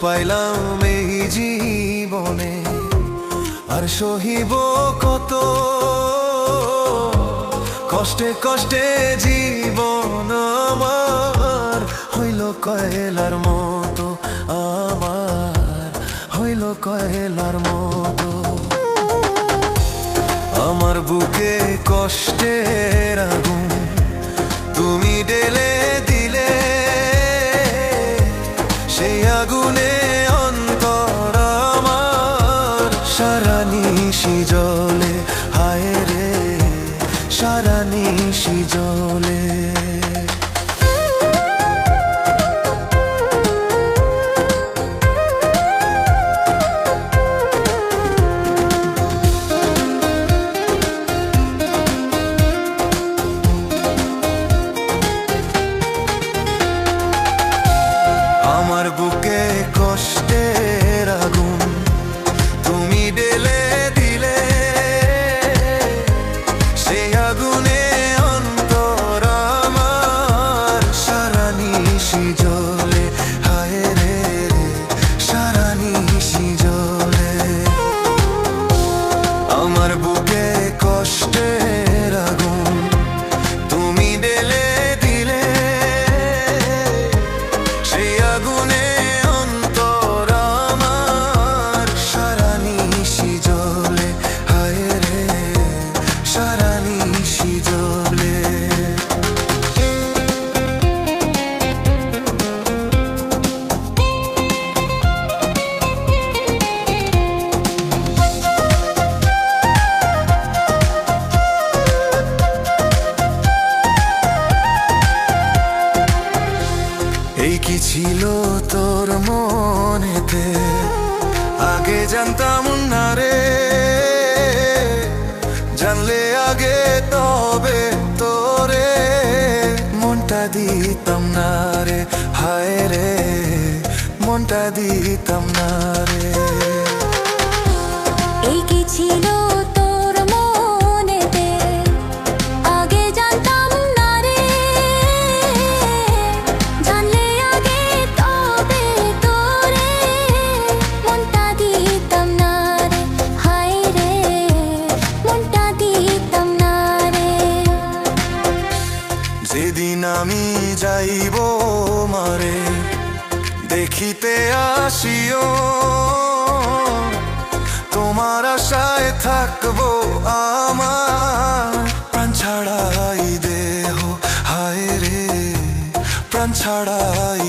পাইলাম এই জীবনে। আর সহিব কত? কষ্টে কষ্টে জীবন আমার। হইল কয়লার মতো আমার। হইল কয়লার মতো। আমার বুকে কষ্টের সারা নিশি জলে। নিশি আমার বুকে কষ্টের ছিল তোর মনেতে, আগে জানতাম না রে। জানলে আগে তবে তোরে, মনটা দিতাম না রে। হায় রে, মনটা দিতাম না রে। এই কি ছিল আমি যাইব মারে, দেখিতে আসিও। তোমার আশায় থাকব আমার। প্রাণ ছাড়াই দেহ, হায় রে, প্রাণ ছাড়াই